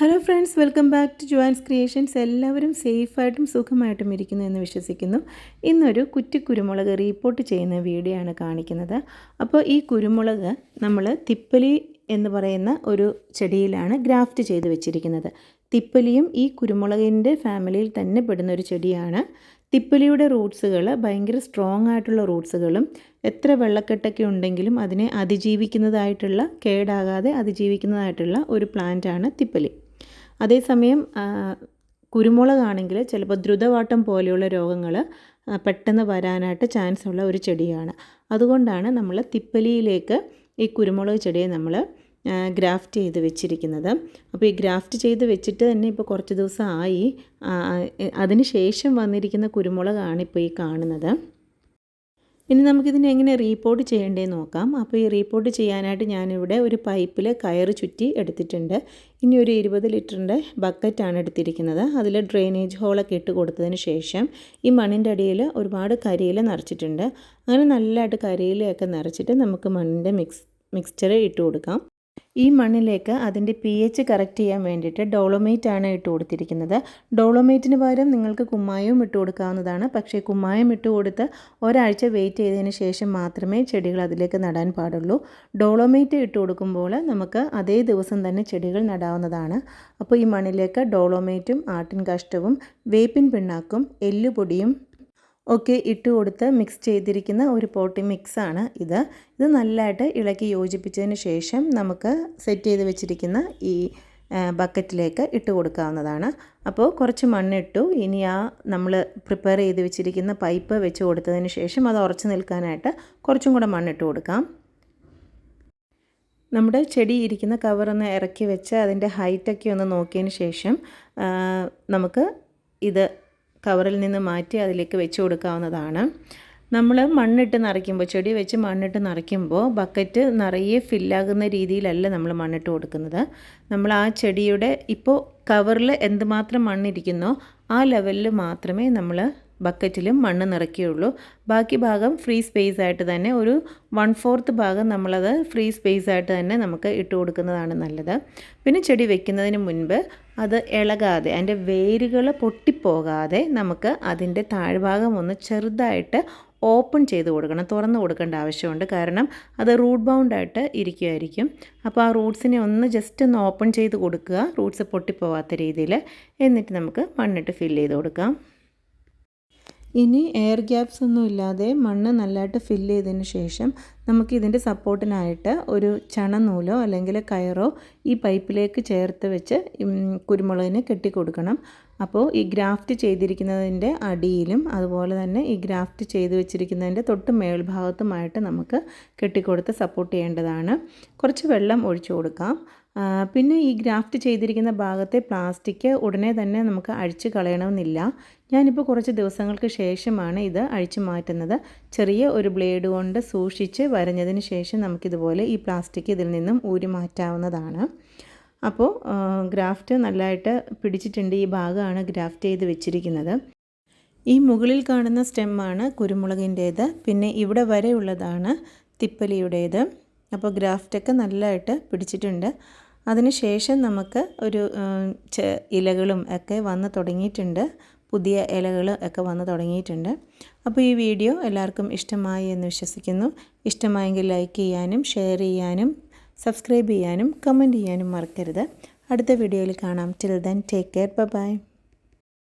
Hello friends welcome back to Joins creations എല്ലാവരും സേഫായിട്ടും സുഖമായിട്ടും ഇരിക്കുന്നു എന്ന് വിശ്വസിക്കുന്നു. ഇന്നൊരു കുറ്റി കുരുമുളക് റീപ്പോർട്ട് ചെയ്യുന്ന വീഡിയോ ആണ് കാണിക്കുന്നത്. അപ്പോൾ ഈ കുരുമുളക് നമ്മൾ തിപ്പലി എന്ന് പറയുന്ന ഒരു ചെടിയിലാണ് ഗ്രാഫ്റ്റ് ചെയ്ത് വെച്ചിരിക്കുന്നത്. തിപ്പലിയും ഈ കുരുമുളകിന്റെ ഫാമിലിയിൽ തന്നെ പെടുന്ന ഒരു ചെടിയാണ്. തിപ്പലിയുടെ റൂട്ട്സുകൾ ഭയങ്കര സ്ട്രോങ് ആയിട്ടുള്ള റൂട്ട്സുകളും എത്ര വെള്ളക്കെട്ടൊക്കെ ഉണ്ടെങ്കിലും അതിനെ അതിജീവിക്കുന്നതായിട്ടുള്ള കേടാകാതെ അതിജീവിക്കുന്നതായിട്ടുള്ള ഒരു പ്ലാന്റാണ് തിപ്പലി. അതേസമയം കുരുമുളകാണെങ്കിൽ ചിലപ്പോൾ ദ്രുതവാട്ടം പോലെയുള്ള രോഗങ്ങൾ പെട്ടെന്ന് വരാനായിട്ട് ചാൻസ് ഉള്ള ഒരു ചെടിയാണ്. അതുകൊണ്ടാണ് നമ്മൾ തിപ്പലിയിലേക്ക് ഈ കുരുമുളക് ചെടിയെ നമ്മൾ ഗ്രാഫ്റ്റ് ചെയ്ത് വെച്ചിരിക്കുന്നത്. അപ്പോൾ ഈ ഗ്രാഫ്റ്റ് ചെയ്ത് വെച്ചിട്ട് തന്നെ ഇപ്പോൾ കുറച്ച് ദിവസം ആയി അതിന് ശേഷം വന്നിരിക്കുന്ന കുരുമുളകാണ് ഇപ്പോൾ ഈ കാണുന്നത്. ഇനി നമുക്കിതിനെ എങ്ങനെ റീപോർട്ട് ചെയ്യേണ്ടതെന്ന് നോക്കാം. അപ്പോൾ ഈ റീപോർട്ട് ചെയ്യാനായിട്ട് ഞാനിവിടെ ഒരു പൈപ്പിൽ കയറ് ചുറ്റി എടുത്തിട്ടുണ്ട്. ഇനി ഒരു ഇരുപത് ലിറ്ററിന്റെ ബക്കറ്റാണ് എടുത്തിരിക്കുന്നത്. അതിൽ ഡ്രെയിനേജ് ഹോളൊക്കെ ഇട്ട് കൊടുത്തതിന് ശേഷം ഈ മണ്ണിന്റെ അടിയിൽ ഒരുപാട് കരിയില നിറച്ചിട്ടുണ്ട്. അങ്ങനെ നല്ലതായിട്ട് കരിയിലയൊക്കെ നിറച്ചിട്ട് നമുക്ക് മണ്ണിന്റെ മിക്സ് മിക്സ്ചർ ഇട്ട് കൊടുക്കാം. ഈ മണ്ണിലേക്ക് അതിന്റെ പി എച്ച് കറക്റ്റ് ചെയ്യാൻ വേണ്ടിയിട്ട് ഡോളോമേറ്റ് ആണ് ഇട്ട് കൊടുത്തിരിക്കുന്നത്. ഡോളോമേറ്റിന് പകരം നിങ്ങൾക്ക് കുമ്മായവും ഇട്ട് കൊടുക്കാവുന്നതാണ്. പക്ഷേ കുമ്മായം ഇട്ട് കൊടുത്ത് ഒരാഴ്ച വെയിറ്റ് ചെയ്തതിന് ശേഷം മാത്രമേ ചെടികൾ അതിലേക്ക് നടാൻ പാടുള്ളൂ. ഡോളോമേറ്റ് ഇട്ട് കൊടുക്കുമ്പോൾ നമുക്ക് അതേ ദിവസം തന്നെ ചെടികൾ നടാവുന്നതാണ്. അപ്പോൾ ഈ മണ്ണിലേക്ക് ഡോളോമേറ്റും ആട്ടിൻ കാഷ്ടവും വേപ്പിൻ പിണ്ണാക്കും എല്ലുപൊടിയും ഒക്കെ ഇട്ട് കൊടുത്ത് മിക്സ് ചെയ്തിരിക്കുന്ന ഒരു പോട്ടി മിക്സാണ് ഇത്. ഇത് നല്ലതായിട്ട് ഇളക്കി യോജിപ്പിച്ചതിന് ശേഷം നമുക്ക് സെറ്റ് ചെയ്ത് വെച്ചിരിക്കുന്ന ഈ ബക്കറ്റിലേക്ക് ഇട്ട് കൊടുക്കാവുന്നതാണ്. അപ്പോൾ കുറച്ച് മണ്ണിട്ടു. ഇനി ആ നമ്മൾ പ്രിപ്പയർ ചെയ്ത് വെച്ചിരിക്കുന്ന പൈപ്പ് വെച്ച് കൊടുത്തതിന് ശേഷം അത് ഉറച്ചു നിൽക്കാനായിട്ട് കുറച്ചും കൂടെ മണ്ണിട്ട് കൊടുക്കാം. നമ്മുടെ ചെടി ഇരിക്കുന്ന കവറൊന്ന് ഇറക്കി വെച്ച് അതിന്റെ ഹൈറ്റൊക്കെ ഒന്ന് നോക്കിയതിന് ശേഷം നമുക്ക് ഇത് കവറിൽ നിന്ന് മാറ്റി അതിലേക്ക് വെച്ച് കൊടുക്കാവുന്നതാണ്. നമ്മൾ മണ്ണിട്ട് നിറയ്ക്കുമ്പോൾ ചെടി വെച്ച് മണ്ണിട്ട് നിറയ്ക്കുമ്പോൾ ബക്കറ്റ് നിറയെ ഫില്ലാകുന്ന രീതിയിലല്ല നമ്മൾ മണ്ണിട്ട് കൊടുക്കുന്നത്. നമ്മൾ ആ ചെടിയുടെ ഇപ്പോൾ കവറിൽ എന്തുമാത്രം മണ്ണിരിക്കുന്നോ ആ ലെവലിൽ മാത്രമേ നമ്മൾ ബക്കറ്റിലും മണ്ണ് നിറയ്ക്കുകയുള്ളൂ ബാക്കി ഭാഗം ഫ്രീ സ്പേസ് ആയിട്ട് തന്നെ ഒരു വൺ ഫോർത്ത് ഭാഗം നമ്മളത് ഫ്രീ സ്പേസ് ആയിട്ട് തന്നെ നമുക്ക് ഇട്ട് കൊടുക്കുന്നതാണ് നല്ലത്. പിന്നെ ചെടി വെക്കുന്നതിന് മുൻപ് അത് ഇളകാതെ അതിന്റെ വേരുകൾ പൊട്ടിപ്പോകാതെ നമുക്ക് അതിന്റെ താഴ്ഭാഗം ഒന്ന് ചെറുതായിട്ട് ഓപ്പൺ ചെയ്ത് കൊടുക്കണം. തുറന്ന് കൊടുക്കേണ്ട ആവശ്യമുണ്ട്. കാരണം അത് റൂട്ട് ബൗണ്ടായിട്ട് ഇരിക്കുമായിരിക്കും അപ്പോൾ ആ റൂട്ട്സിനെ ഒന്ന് ജസ്റ്റ് ഒന്ന് ഓപ്പൺ ചെയ്ത് കൊടുക്കുക. റൂട്ട്സ് പൊട്ടിപ്പോവാത്ത രീതിയിൽ. എന്നിട്ട് നമുക്ക് മണ്ണിട്ട് ഫില്ല് ചെയ്ത് കൊടുക്കാം. ഇനി എയർ ഗ്യാപ്സ് ഒന്നും ഇല്ലാതെ മണ്ണ് നല്ലതായിട്ട് ഫില്ല് ചെയ്തതിന് ശേഷം നമുക്ക് ഇതിന്റെ സപ്പോർട്ടിനായിട്ട് ഒരു ചണനൂലോ അല്ലെങ്കിൽ കയറോ ഈ പൈപ്പിലേക്ക് ചേർത്ത് വെച്ച് കുരുമുളകിന് കെട്ടിക്കൊടുക്കണം. അപ്പോൾ ഈ ഗ്രാഫ്റ്റ് ചെയ്തിരിക്കുന്നതിന്റെ അടിയിലും അതുപോലെ തന്നെ ഈ ഗ്രാഫ്റ്റ് ചെയ്ത് വെച്ചിരിക്കുന്നതിന്റെ തൊട്ട് മേൽഭാഗത്തുമായിട്ട് നമുക്ക് കെട്ടിക്കൊടുത്ത് സപ്പോർട്ട് ചെയ്യേണ്ടതാണ്. കുറച്ച് വെള്ളം ഒഴിച്ചു കൊടുക്കാം. പിന്നെ ഈ ഗ്രാഫ്റ്റ് ചെയ്തിരിക്കുന്ന ഭാഗത്തെ പ്ലാസ്റ്റിക് ഉടനെ തന്നെ നമുക്ക് അഴിച്ച് കളയണമെന്നില്ല. ഞാനിപ്പോൾ കുറച്ച് ദിവസങ്ങൾക്ക് ശേഷമാണ് ഇത് അഴിച്ചു മാറ്റുന്നത്. ചെറിയ ഒരു ബ്ലേഡ് കൊണ്ട് സൂക്ഷിച്ച് വരഞ്ഞതിന് ശേഷം നമുക്കിതുപോലെ ഈ പ്ലാസ്റ്റിക് ഇതിൽ നിന്നും ഊരി മാറ്റാവുന്നതാണ്. അപ്പോൾ ഗ്രാഫ്റ്റ് നല്ലതായിട്ട് പിടിച്ചിട്ടുണ്ട്. ഈ ഭാഗമാണ് ഗ്രാഫ്റ്റ് ചെയ്ത് വെച്ചിരിക്കുന്നത്. ഈ മുകളിൽ കാണുന്ന സ്റ്റെമ്മാണ് കുരുമുളകിന്റേത്. പിന്നെ ഇവിടെ വരെയുള്ളതാണ് തിപ്പലിയുടേത്. അപ്പോൾ ഗ്രാഫ്റ്റൊക്കെ നല്ലതായിട്ട് പിടിച്ചിട്ടുണ്ട്. അതിനുശേഷം നമുക്ക് ഒരു ഇലകളും ഒക്കെ വന്ന് തുടങ്ങിയിട്ടുണ്ട്. പുതിയ ഇലകൾ ഒക്കെ വന്ന് തുടങ്ങിയിട്ടുണ്ട്. അപ്പോൾ ഈ വീഡിയോ എല്ലാവർക്കും ഇഷ്ടമായി എന്ന് വിശ്വസിക്കുന്നു. ഇഷ്ടമായെങ്കിൽ ലൈക്ക് ചെയ്യാനും ഷെയർ ചെയ്യാനും സബ്സ്ക്രൈബ് ചെയ്യാനും കമന്റ് ചെയ്യാനും മറക്കരുത്. അടുത്ത വീഡിയോയിൽ കാണാം. Till then take care bye